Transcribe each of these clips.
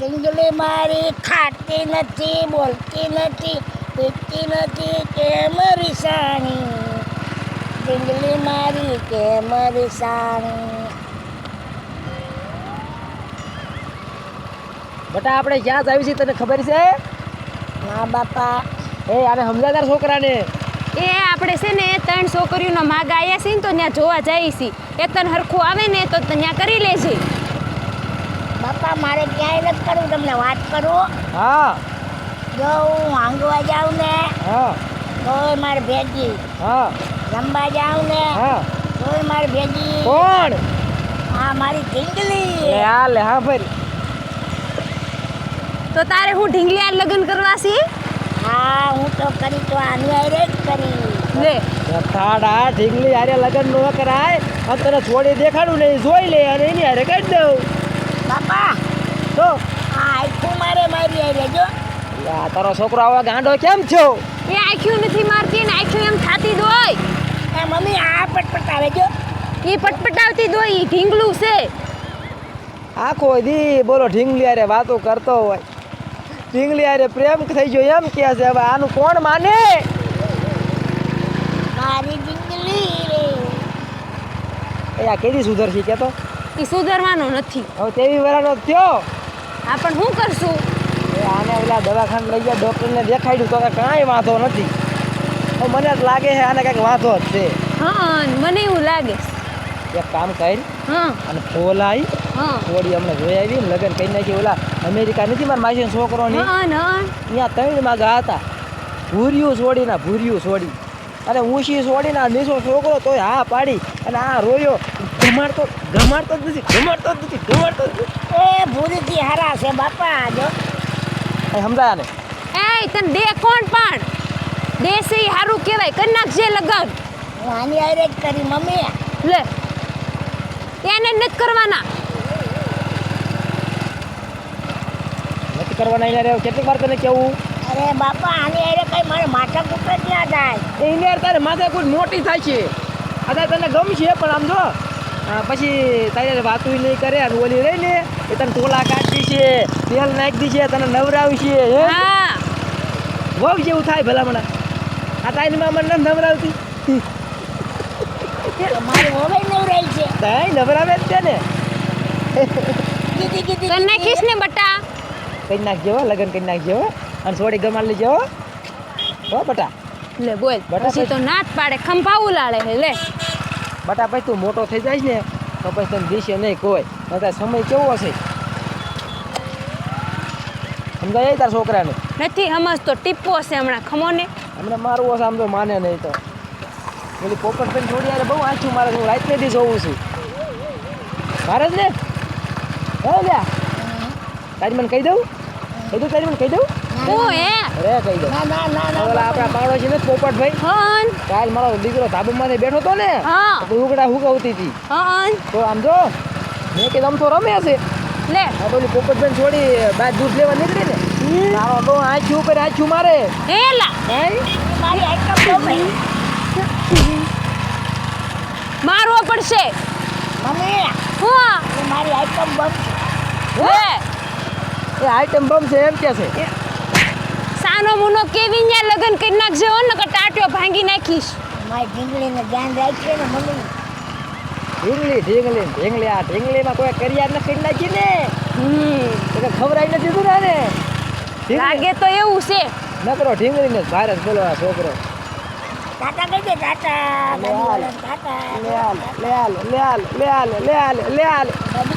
ડીંગલી મારી ખાતી નથી બોલતી નથી પીતી નથી કેમ રીસાણી? ડીંગલી મારી કેમ રીસાણી? બટા આપણે ક્યાં જ આવી છીએ તને ખબર છે? ના બાપા. એ આને સમજાદાર છોકરાને. એ આપણે છે ને ત્રણ છોકરીઓનો માગ આવ્યા છે ને તો ત્યાં જોવા જઈએ છીએ એ તને હરખું આવે ને તો ત્યાં કરી લેજે. બાપા મારે ક્યાંય નથી કરવું તમને વાત કરું? હા. જો હું હાંગવા જાઉં ને હા. તોય મારે ભેજી હા. રમવા જાઉં ને હા. તોય મારે ભેજી કોણ? હા મારી ઢીંગલી. લે આ લે હા ભાઈ. તો તારે હું ઢીંગલિયા લગ્ન કરવા છે? હા હું તો કરી તો આની આરે જ કરી. લે. થાડા ઢીંગલી હારે લગ્ન નો કરાય. અત્યારે છોડી દેખાડું ને જોઈ લે અને એની હારે કરી દઉં. બાપા. જો આ આખું મારે મારી હારે જો યા તારો છોકરો આવા ગાંડો કેમ છો? એ આખ્યું નથી મારતી ને આખ્યું એમ થાતી દોય એ મમ્મી આ પટપટ આવે જો. એ પટપટાવતી દોય એ ઢીંગલું છે. આખો દી બોલો ઢીંગલી અરે વાતો કરતો હોય. ઢીંગલી હારે પ્રેમ થઈ ગયો એમ કે છે હવે આનું કોણ માને? મારી ડીંગલી એ આ કેદી સુધરશે કે તો એ સુધરવાનો નથી. હવે તેવી વરાનો થયો. આ પણ શું કરશું? એ આને ઓલા દવાખાને લઈ ગયા ડૉક્ટરને દેખાડ્યું તો કાંઈ વાંધો નથી. મને જ લાગે છે આને કંઈક વાંધો જ છે. હા મને એવું લાગે. એક કામ કરી હા. અને ફોલ આવી હા. થોડી અમને જોઈ આવી ને લગ્ન કરી નાખી ઓલા અમેરિકા નથી મારા માસી છોકરો ની હા. ત્યાં ત્રણ ગયા હતા. ભૂર્યું છોડીને ભૂર્યું છોડી. અને ઊંચી છોડીને આ નીચો છોકરો તોય હા પાડી. અને આ રોયો. ગમાડતો ગમાડતો જ નથી ગમાડતો જ નથી ગમાડતો જ નથી. એ ભૂરીથી હારા છે બાપા જો એ સમજાયા ને? એ તને દે કોણ પણ? દેશે સારું હારું કહેવાય કરી નાખજે લગન. હું આની જ કરી મમ્મી. લે એને નથી કરવાના. નથી કરવાના એને કેટલી વાર તને કેવું? અરે બાપા આની અરે કઈ મારે માથા કૂટ જ ના થાય? એને યાર તારે માથે કોઈ મોટી થાય છે. અત્યારે તને ગમશે પણ આમ જો. પછી તારે વાતું નહીં કરે અને ઓલી રહી ને એ તને ટોલા કાઢી છે તેલ નાખી છે તને નવરાવી છે હે? વગ વહુ જેવું થાય ભલા મને. આ તારી માં મને નવરાવતી. મારી હવે નવરાઈ છે. તાઈ નવરાવે જ છે ને. કીધી કીધી નાખીશ ને બટા? કરી નાખજો હો, લગ્ન કરી નાખજો હો. અને થોડી ગમાડ લેજો હો. હો બટા. લે બોલ. પછી તો નાત પાડે ખંભા લાડે હે લે. બટા ભાઈ તું મોટો થઈ જાય ને તો પછી તને દિશે નહીં કોઈ અત્યારે સમય કેવો હશે? સમજાય તાર છોકરાને? નથી સમજતો ટીપો હશે હમણાં ખમો ને. હમણાં મારવું હશે આમ તો માને નહીં તો. પેલી પોપટ પેન છોડી યાર બહુ આછું મારે હું રાત નથી જોઉં છું. મારે જ ને? હે લ્યા. તારી મને કહી દઉં? કહી દઉં તારી મને કહી દઉં? હું? હે અરે કહી દઉં ના ના ના ના ઓલા આપણા પાડોશી ને પોપટભાઈ. હન. કાલ મારો દીકરો ધાબામાંથી બેઠો તો ને હા. તો ઉગડા હુકાવતી હતી. હન. તો આમ જો મેં કે આમ તો રમે છે. લે. આ પેલી પોપટભાઈ છોડી બાર દૂધ લેવા નીકળી ને. તારો બહુ આંચું ઉપર આંચું મારે. હેલા મારી ભાઈ. મારવો પડશે. મમ્મી. હું મારી આઈટમ બહુ લે એ આઈટમ બમ છે એમ કે છે. સાનો મુનો કેવી ન્યા લગન કરી નાખજે હો કે ટાટ્યો ભાંગી નાખીશ. મારી ઢીંગલીને ધ્યાન રાખીએ ને મમ્મી. ઢીંગલી ઢીંગલી ઢીંગલી આ ઢીંગલીમાં કોઈ કરિયાર ન કરી નાખી ને. હમ. તો ખવડાવી નથી દીધું ને. લાગે તો એવું છે. નકરો ઢીંગલીને ને ભારત બોલો આ છોકરો. ટાટા કહી દે ટાટા ટાટા લે હાલ લે હાલ લે હાલ લે હાલ લે હાલ લે હાલ.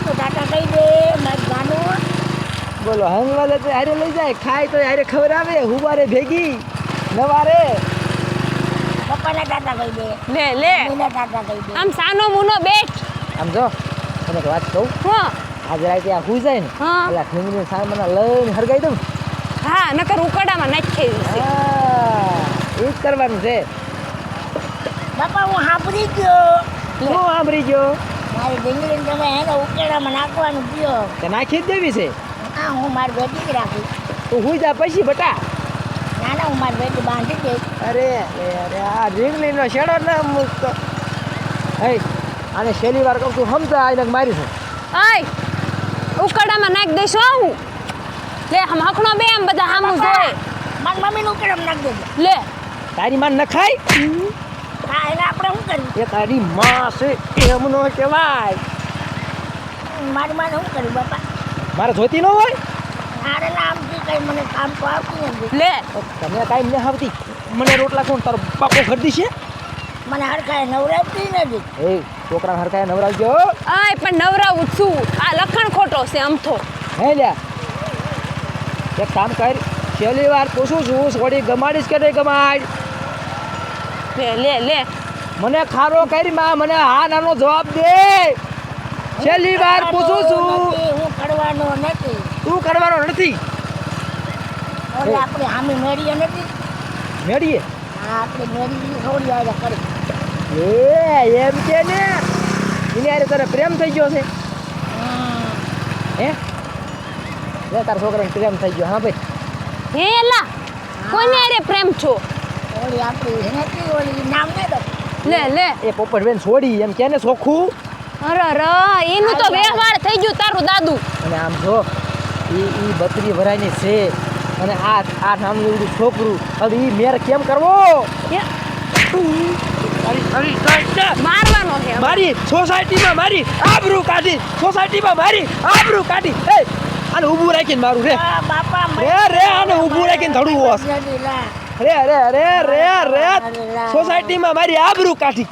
ટાટા કહી દે મારી ગાનું બોલો હંગવાલે તો હારે લઈ જાય ખાય તો હારે ખવડાવે હુવારે ભેગી નવારે. પપ્પાને ટાટા કહી દે લે લે. મને ટાટા કહી દે આમ સાનો મુનો બેઠ આમ જો તમે વાત કહું? હા. આજ રાતે આ હુઈ જાય ને પેલા એટલે ઢીંગલી સામે લઈને હરગાઈ દઉં હા નકર ઉકડામાં નાખી હા એ જ કરવાનું છે. બાપા હું સાંભળી ગયો. શું સાંભળી ગયો? મારી ડુંગળી તમે એને ઉકેડામાં નાખવાનું કયો. તે નાખી જ દેવી છે. હા હું મારી બેટી જ રાખીશ તું હું જા પછી બટા. ના ના હું મારી બેટી બાંધી દઈશ. અરે અરે આ રીંગણીનો શેડો ને મૂકતો. હે અને છેલ્લી વાર કહું તું સમજા આઈને મારી છું. આય ઉકડામાં નાખી દઈશ હું લે આમ હખણો બે એમ બધા સામું જોઈ મમ્મી નું કેમ નાખ દેજો. લે. તારી માં નખાય? હા એને આપણે શું કરીએ? એ તારી માં છે એમનો કહેવાય. મારી માને શું કર્યું બાપા? મારે જોઈતી ન હોય? મારે નામથી કંઈ મને કામ તો આવતું લે. તમે કાંઈ ન આવતી. મને રોટલા કોણ તારો બાપો ખરીદી છે? મને હરખાય નવરાવતી નથી. એ છોકરા હરકાય નવરાવજો. આય પણ નવરાવું જ છું. આ લખણ ખોટો છે અમથો હે લ્યા. એક કામ કર છેલ્લી વાર પૂછું છું સોડી ગમાડીશ કે નહીં ગમાડ? લે લે લે. મને ખારો કરી માં મને હા નાનો જવાબ દે. છેલ્લી વાર પૂછું છું. હું કરવાનો નથી. તું કરવાનો નથી. ઓલે આપણે હામી મેળીએ નથી. મેળીએ? હા આપણે મેળી થોડી આવે કરી એ એમ કે ને. એને હારે તને પ્રેમ થઈ ગયો છે. હે? લે તાર છોકરાને પ્રેમ થઈ ગયો હા ભાઈ. હે લા કોને અરે પ્રેમ છો? ઓલી આપણી નથી ઓલી નામ ને દો. લે લે. એ પોપટ બેન છોડી એમ કે ને ચોખ્ખું અરે ર એનું તો વ્યવહાર થઈ ગયું તારું દાદુ. અને આમ જો એ એ બત્રી ભરાયની છે અને આ આ નામનું એવડું છોકરું. હવે એ મેર કેમ કરવો? મારવાનો છે મારી સોસાયટીમાં મારી આબરૂ કાઢી સોસાયટીમાં મારી આબરૂ કાઢી. એ આને ઊભું રાખીને મારું રે. આ બાપા રે રે આને ઊભું રાખીને ધડું હોસ. રે રે રે રે રે સોસાયટીમાં મારી આબરૂ કાઢી.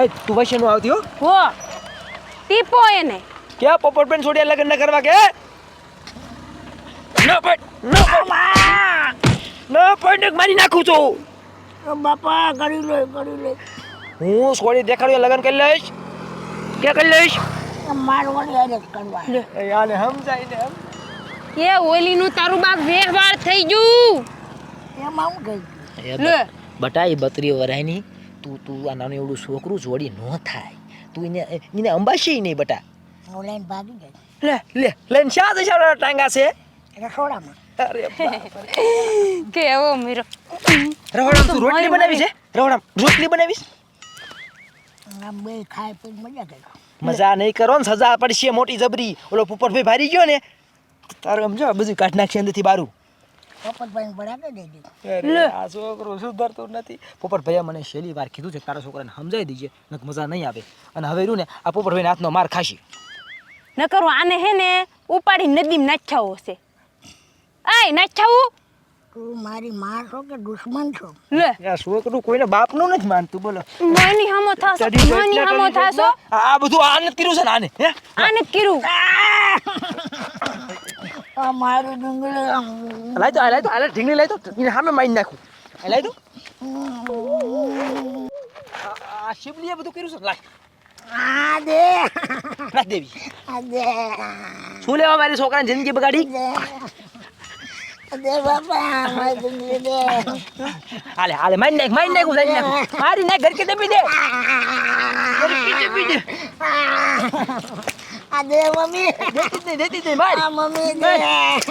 એ તું વૈશ્યનું આવતી હો. હો. ટીપો એને. કે પોપટબેન છોડ્યા લગન ન કરવા કે? ન પડ ન ન પડ મારી નાખું છું. બાપા કરી લે કરી લે. હું છોડી દેખાડ્યો લગન કરી લઈશ. કે કરી લઈશ? મારવાની જ કરવા. એ સમજાય ને એમ. એ ઓલીનું તારું બાપ વ્યવહાર થઈ ગયું. એમાં હું ગઈ? લે. બટા એ બત્રી વરાયની તું તું આ નાનું એવડું છોકરું જોડી ન થાય. તું એને એને અંબાશી નહીં બટા. હું લઈને ભાગી ગઈ. લે લે લઈને શા દશા ટાંગા છે? રસોડામાં અરે બાપ. કેવો મીરો. રહોડામ તું રોટલી બનાવી છે રહોડામ રોટલી બનાવીશ? આમ બે ખાય પીને મજા કરે. મજા નહીં કરો ને સજા પડશે મોટી જબરી. ઓલો પોપટભાઈ ભારી ગયો ને. તારે સમજો બધું કાઢ નાખશે અંદરથી બારું. પોપટભાઈને ભડાકે દઈ દીધું. આ છોકરો સુધરતો નથી. પોપટભાઈએ મને છેલ્લી વાર કીધું છે તારા છોકરાને સમજાવી દીજે નક મજા નહીં આવે. અને હવે રહ્યું ને આ પોપટભાઈને હાથનો માર ખાશી. ન કરું આને હે ને ઉપાડી નદીમાં નાખ્યાવો છે. આય નાખ્યા તું મારી માં છો કે દુશ્મન છો? લે. આ છોકરું કોઈને બાપનું નથી માનતું બોલો. મની હમો મની હમો ગયો. થાશો? આ બધું આને કર્યું છે ને આને હે? આને આ! મારું ડુંગળી આમ તો આ લાઈ તો આ ઢીંગલી લાઈ તો એને સામે મારી નાખું. આ તો આ- શિવલીએ બધું કર્યું છે? લાય આ દે. લાય દેવી. આ દે. શું લેવા મારી છોકરાની જિંદગી બગાડી? દે. બાપા મારી ડુંગળી દે. હાલે હાલે મારી નાખ મારી નાખું મારી નાખું. મારી નાખ ઘર કે દબી દે. ઘર કે દબી દે. દે મમ્મી. દેતી નહીં દેતી નહીં મારી આ મમ્મી દે.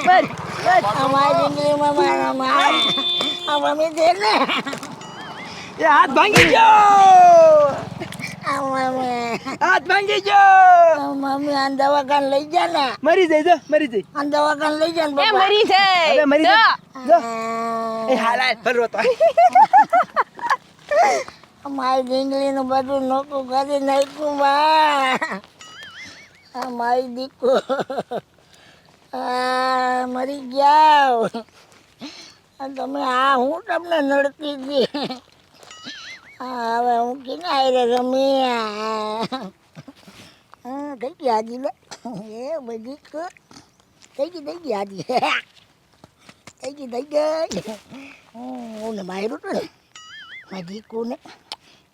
મારી મારી આ મારી ડુંગળીમાં મારા માર આ મમ્મી દે ને. એ હાથ ભાંગી ગયો. આ મમ્મી. હાથ ભાંગી ગયો. મમ્મી આ દવાખાને લઈ જા ને. મરી જાય જો મરી જાય. આ દવાખાને લઈ જા ને એ મરી જાય. હવે મરી જો. જાય. જો. એ હાલ હાલ ફરવો તો. મારી ડુંગળીનું બધું નોકું કરી નાખ્યું બા. આ મારી દીકુ આ મરી ગયા. આ તમે, આ હું તમને નડતી હતી? આ હવે હું કેને આવી રમી હા થઈ ગઈ હાજી લે. એ બધી થઈ ગઈ થઈ ગઈ હાજી થઈ ગઈ થઈ ગઈ. હું ને માર્યું હતું ને, મારી દીકુને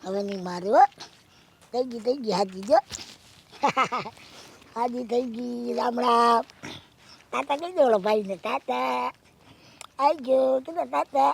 હવે નહીં માર્યો થઈ ગઈ થઈ ગઈ હાજી જો. હાજી થઈ ગઈ રામ રામ. તાતા કહી દો ભાઈને તાતા. આવી ગયો કીધો તાતા.